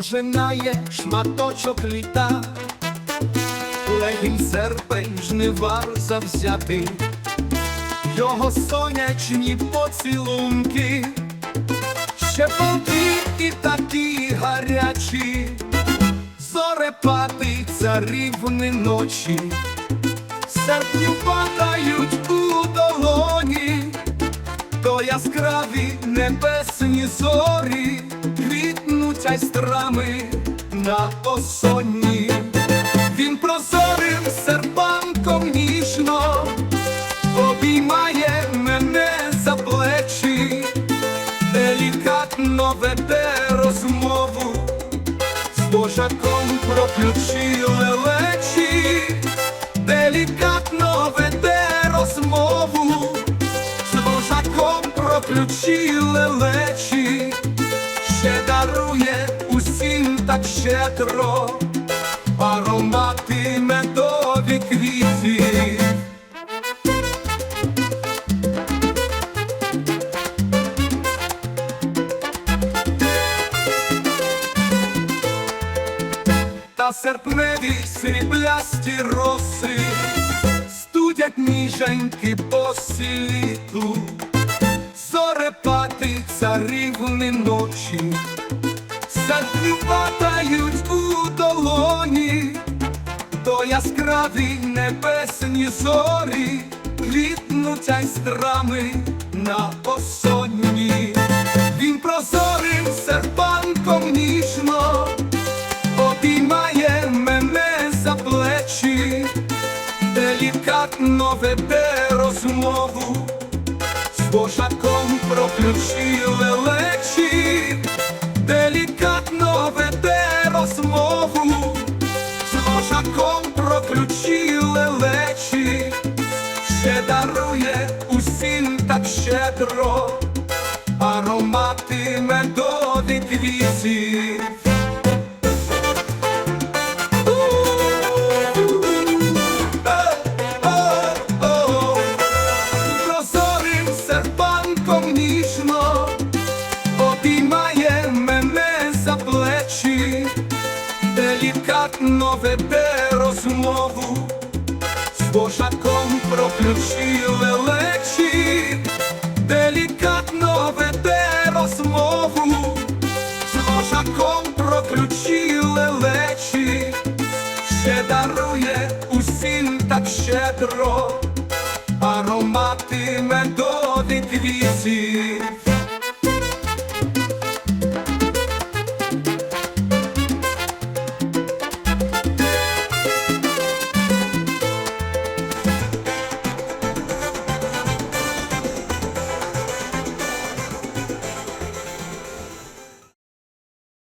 пожинає шматочок літа, легінь серпень жнивар завзятий, його сонячні поцілунки, ще полки і такі гарячі, зорепати царівни ночі, серпню падають у долоні, то яскраві небесні зорі квітнуть айстрами на осонні. Він прозорим серпанком ніжно обіймає мене за плечі, делікатно веде розмову з божаком про ключі лелечі, делікатно веде розмову з божаком про ключі лелечі, так щедро, аромати медові квіти. Та серпневі сріблясті роси студять ніженьки по світу, зорепати царівни ночі, падають у долоні, то яскраві небесні зорі квітнуть айстрами на осонні. Він прозорим серпанком ніжно обіймає мене за плечі, делікатно веде розмову з божаком про ключі лелечі, ще дарує усім так щедро, аромати медові квітів. Делікатно веде розмову. З божаком про ключі лелечі, делікатно веде розмову. З божаком про ключі лелечі, ще дарує усім так щедро, аромати медові квітів.